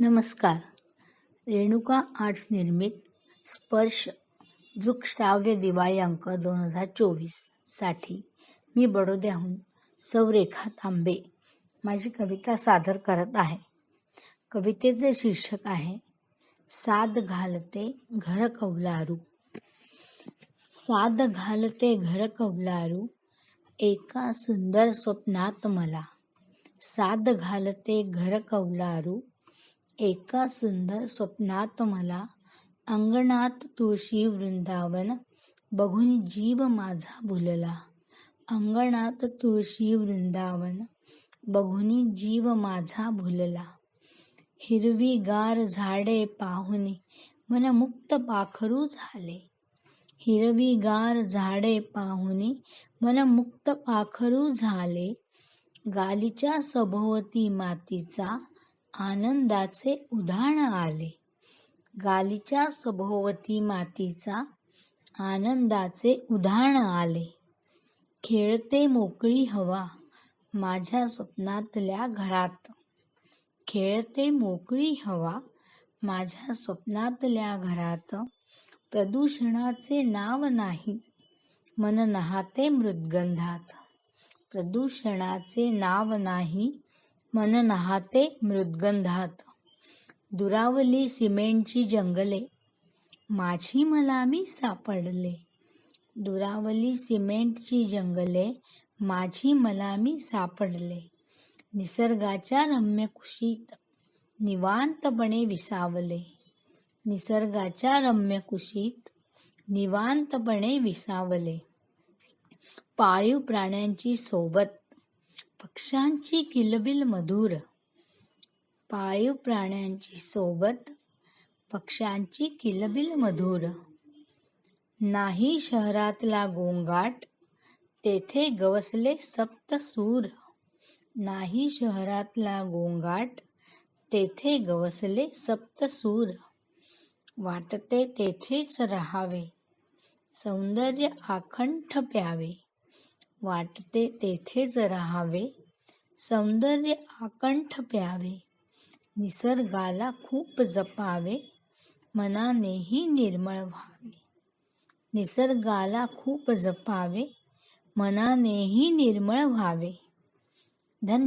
नमस्कार. रेणुका आर्ट्स निर्मित स्पर्श दृकश्राव्य दिवाळी अंक दोन हजार चोवीससाठी मी बडोद्याहून सौरेखा तांबे माझी कविता सादर करत आहे. कवितेचे शीर्षक आहे साद घालते घर कौलारू. साद घालते घर कौलारू एका सुंदर स्वप्नात मला. साद घालते घर कौलारू एका सुंदर स्वप्नात मला अंगणात तुळशी वृंदावन बघून जीव माझा भुलला. अंगणात तुळशी वृंदावन बघून जीव माझा भुलला. हिरवी गार झाडे पाहुनी मन मुक्त पाखरू झाले. हिरवी गार झाडे पाहुनी मन मुक्त पाखरू झाले. गालीच्या सभोवती मातीचा आनंदाचे उधाण आले. गालीच्या सभोवती मातीचा आनंदाचे उधाण आले. खेळते मोकळी हवा माझ्या स्वप्नातल्या घरात. खेळते मोकळी हवा माझ्या स्वप्नातल्या घरात. प्रदूषणाचे नाव नाही मन नहाते मृदगंधात. प्रदूषणाचे नाव नाही मन नहाते मृदगंधात. दुरावली सिमेंटची जंगले. माझी मला मी सापडले. दुरावली सिमेंटची जंगले माझी मला मी सापडले. निसर्गाच्या रम्य कुशीत निवांतपणे विसावले. निसर्गाच्या रम्य कुशीत निवांतपणे विसावले. पाळीव प्राण्यांची सोबत पक्ष्यांची किलबिल मधुर. पाळीव प्राण्यांची सोबत पक्ष्यांची किलबिल मधुर. नाही शहरातला गोंगाट तेथे गवसले सप्त सूर. नाही शहरातला गोंगाट तेथे गवसले सप्त सूर. वाटते तेथेच राहावे सौंदर्य आखंठ प्यावे. वाटते तेथेच राहावे सौंदर्य आकंठ प्यावे. निसर्गाला खूप जपावे. मनानेही निर्मळ व्हावे. निसर्गाला खूप जपावे. मनानेही निर्मळ व्हावे. धन्य